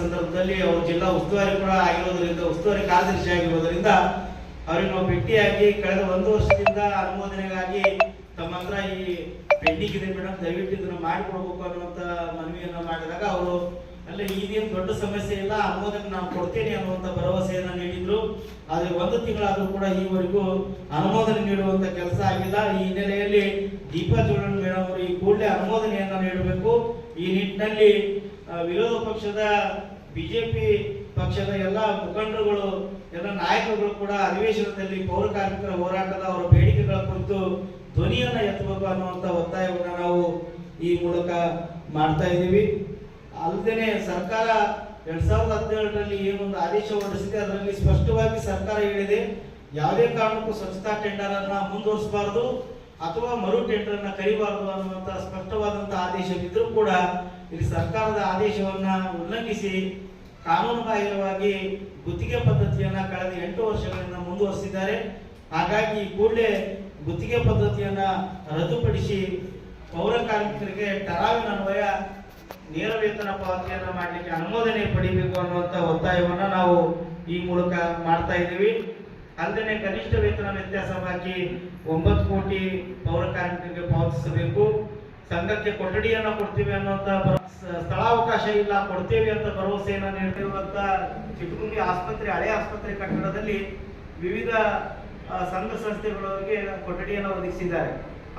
ಸಂದರ್ಭದಲ್ಲಿ ಅವರು ಜಿಲ್ಲಾ ಉಸ್ತುವಾರಿ ಕೂಡ ಆಗಿರೋದ್ರಿಂದ, ಉಸ್ತುವಾರಿ ಕಾರ್ಯದರ್ಶಿ ಆಗಿರೋದ್ರಿಂದ ಅವರಿಗೆ ನಾವು ಭೇಟಿಯಾಗಿ ಕಳೆದ ಒಂದು ವರ್ಷದಿಂದ ಅನುಮೋದನೆಗಾಗಿ ತಮ್ಮ ಹತ್ರ ಈ ಪೆಂಡಿಂಗ್ ಇದೆ ಮೇಡಮ್ ದಯವಿಟ್ಟು ಇದನ್ನ ಮಾಡಿಕೊಡ್ಬೇಕು ಅನ್ನುವಂತ ಮನವಿಯನ್ನ ಮಾಡಿದಾಗ ಅವರು, ಅಲ್ಲ ಈಗೇನು ದೊಡ್ಡ ಸಮಸ್ಯೆ ಇಲ್ಲ, ಅನುಮೋದನೆ ನಾನು ಕೊಡ್ತೇನೆ ಅನ್ನುವಂತ ಭರವಸೆಯನ್ನ ನೀಡಿದ್ರು. ಆದ್ರೆ ಒಂದು ತಿಂಗಳಾದ್ರೂ ಕೂಡ ಈವರೆಗೂ ಅನುಮೋದನೆ ನೀಡುವಂತ ಕೆಲಸ ಆಗಿಲ್ಲ. ಈ ಹಿನ್ನೆಲೆಯಲ್ಲಿ ದೀಪಾ ಚೋಳನ್ ಮೇಡಮ್ ಅವರು ಈ ಕೂಡಲೇ ಅನುಮೋದನೆಯನ್ನ ನೀಡಬೇಕು. ಈ ನಿಟ್ಟಿನಲ್ಲಿ ವಿರೋಧ ಪಕ್ಷದ, ಬಿಜೆಪಿ ಪಕ್ಷದ ಎಲ್ಲ ಮುಖಂಡರುಗಳು, ಎಲ್ಲ ನಾಯಕರುಗಳು ಕೂಡ ಅಧಿವೇಶನದಲ್ಲಿ ಪೌರ ಕಾರ್ಮಿಕರ ಹೋರಾಟದ ಅವರ ಬೇಡಿಕೆಗಳ ಕುರಿತು ಧ್ವನಿಯನ್ನ ಎತ್ತಬೇಕು ಅನ್ನುವಂತ ಒತ್ತಾಯವನ್ನು ನಾವು ಈ ಮೂಲಕ ಮಾಡ್ತಾ ಇದ್ದೀವಿ. ಅಲ್ಲದೆ ಸರ್ಕಾರ ಎರಡ್ ಸಾವಿರದ ಹದಿನೇಳರಲ್ಲಿ ಏನೊಂದು ಆದೇಶ ಹೊರಡಿಸಿದೆ, ಅದರಲ್ಲಿ ಸ್ಪಷ್ಟವಾಗಿ ಸರ್ಕಾರ ಹೇಳಿದೆ, ಯಾವುದೇ ಕಾರಣಕ್ಕೂ ಸ್ವಚ್ಛತಾ ಟೆಂಡರ್ ಅನ್ನ ಮುಂದುವರಿಸಬಾರದು. ಅಥವಾ ಮರು ಟೆಂಡರ್ ಅನ್ನ ಕರಿಬಾರದು ಅನ್ನುವಂತ ಸ್ಪಷ್ಟವಾದಂತ ಆದೇಶವಿದ್ರೂ ಕೂಡ ಇಲ್ಲಿ ಸರ್ಕಾರದ ಆದೇಶವನ್ನ ಉಲ್ಲಂಘಿಸಿ ಕಾನೂನು ಬಾಹಿರವಾಗಿ ಗುತ್ತಿಗೆ ಪದ್ಧತಿಯನ್ನ ಕಳೆದ ಎಂಟು ವರ್ಷಗಳಿಂದ ಮುಂದುವರಿಸಿದ್ದಾರೆ. ಹಾಗಾಗಿ ಕೂಡಲೇ ಗುತ್ತಿಗೆ ಪದ್ಧತಿಯನ್ನ ರದ್ದುಪಡಿಸಿ ಪೌರ ಕಾರ್ಮಿಕರಿಗೆ ಟರಾವಿನ ಅನ್ವಯ, ನೇರ ವೇತನ ಪಾವತಿಯನ್ನ ಮಾಡಲಿಕ್ಕೆ ಅನುಮೋದನೆ ಪಡಿಬೇಕು ಅನ್ನುವಂತ ಒತ್ತಾಯವನ್ನ ನಾವು ಈ ಮೂಲಕ ಮಾಡ್ತಾ ಇದ್ದೀವಿ. ಅಲ್ಲದೆ ಕನಿಷ್ಠ ವೇತನ ವ್ಯತ್ಯಾಸವಾಗಿ ಒಂಬತ್ತು ಕೋಟಿ ಪೌರ ಕಾರ್ಮಿಕರಿಗೆ ಪಾವತಿಸಬೇಕು. ಸಂಘಕ್ಕೆ ಕೊಠಡಿಯನ್ನ ಕೊಡ್ತೀವಿ ಅನ್ನುವಂತ ಸ್ಥಳಾವಕಾಶ ಇಲ್ಲ, ಕೊಡ್ತೇವೆ ಅಂತ ಭರವಸೆಯನ್ನ ನೀಡಿರುವಂತ ಚಿಕ್ಕಮಗಳೂರು ಆಸ್ಪತ್ರೆ, ಹಳೆ ಆಸ್ಪತ್ರೆ ಕಟ್ಟಡದಲ್ಲಿ ವಿವಿಧ ಸಂಘ ಸಂಸ್ಥೆಗಳವರಿಗೆ ಕೊಠಡಿಯನ್ನು ಒದಗಿಸಿದ್ದಾರೆ.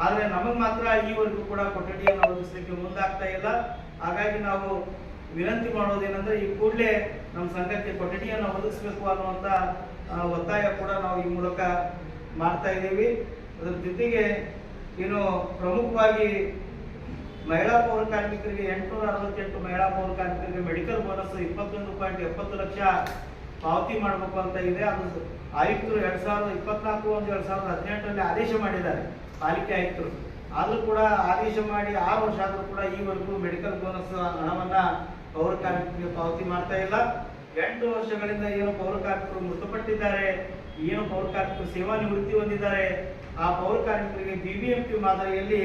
ಆದರೆ ನಮಗೆ ಮಾತ್ರ ಈವರೆಗೂ ಕೂಡ ಕೊಠಡಿಯನ್ನು ಒದಗಿಸಲಿಕ್ಕೆ ಮುಂದಾಗ್ತಾ ಇಲ್ಲ. ಹಾಗಾಗಿ ನಾವು ವಿನಂತಿ ಮಾಡೋದೇನೆಂದ್ರೆ ಈ ಕೂಡಲೇ ನಮ್ಮ ಸಂಘಕ್ಕೆ ಕೊಠಡಿಯನ್ನು ಒದಗಿಸಬೇಕು ಅನ್ನುವಂತ ಒತ್ತಾಯ ಕೂಡ ನಾವು ಈ ಮೂಲಕ ಮಾಡ್ತಾ ಇದ್ದೀವಿ. ಅದರ ಜೊತೆಗೆ ಏನು ಪ್ರಮುಖವಾಗಿ ಮಹಿಳಾ ಪೌರ ಕಾರ್ಮಿಕರಿಗೆ ಎಂಟುನೂರ ಅರವತ್ತೆಂಟು ಮಹಿಳಾ ಪೌರ ಕಾರ್ಮಿಕರಿಗೆ ಮೆಡಿಕಲ್ ಬೋನಸ್ ಇಪ್ಪತ್ತೊಂದು ಪಾಯಿಂಟ್ ಎಪ್ಪತ್ತು ಲಕ್ಷ ಪಾವತಿ ಮಾಡಬೇಕು ಅಂತ ಇದೆ. ಅದು ಆಯುಕ್ತರು ಎರಡು ಸಾವಿರದ ಇಪ್ಪತ್ನಾಲ್ಕು ಒಂದು ಎರಡು ಸಾವಿರದ ಹದಿನೆಂಟರಲ್ಲಿ ಆದೇಶ ಮಾಡಿದ್ದಾರೆ, ಪಾಲಿಕೆ ಆಯುಕ್ತರು. ಆದ್ರೂ ಕೂಡ ಆದೇಶ ಮಾಡಿ ಆರು ವರ್ಷ ಆದ್ರೂ ಕೂಡ ಈವರೆಗೂ ಮೆಡಿಕಲ್ ಬೋನಸ್ ಹಣವನ್ನ ಪೌರ ಕಾರ್ಮಿಕರಿಗೆ ಪಾವತಿ ಮಾಡ್ತಾ ಇಲ್ಲ. ಎಂಟು ವರ್ಷಗಳಿಂದ ಏನು ಪೌರ ಕಾರ್ಮಿಕರು ಮೃತಪಟ್ಟಿದ್ದಾರೆ. ಏನು ಪೌರ ಕಾರ್ಮಿಕರು ಸೇವಾ ನಿವೃತ್ತಿ ಹೊಂದಿದ್ದಾರೆ. ಆ ಪೌರ ಕಾರ್ಮಿಕರಿಗೆ ಬಿಬಿಎಂಪಿ ಮಾದರಿಯಲ್ಲಿ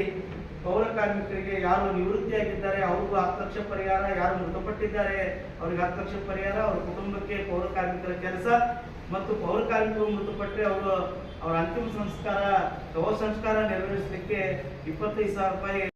ಪೌರ ಕಾರ್ಮಿಕರಿಗೆ ಯಾರು ನಿವೃತ್ತಿಯಾಗಿದ್ದಾರೆ ಅವ್ರಿಗೂ ಹತ್ತು ಲಕ್ಷ ಪರಿಹಾರ, ಯಾರು ಮೃತಪಟ್ಟಿದ್ದಾರೆ, ಅವ್ರಿಗೆ ಹತ್ತು ಲಕ್ಷ ಪರಿಹಾರ, ಅವ್ರ ಕುಟುಂಬಕ್ಕೆ ಪೌರ ಕಾರ್ಮಿಕರ ಕೆಲಸ. ಮತ್ತು ಪೌರ ಕಾರ್ಮಿಕರು ಮೃತಪಟ್ಟರೆ ಅವರು ಅವರ ಅಂತಿಮ ಸಂಸ್ಕಾರ ಶವ ಸಂಸ್ಕಾರ ನೆರವೇರಿಸಲಿಕ್ಕೆ ಇಪ್ಪತ್ತೈದು ಸಾವಿರ ರೂಪಾಯಿ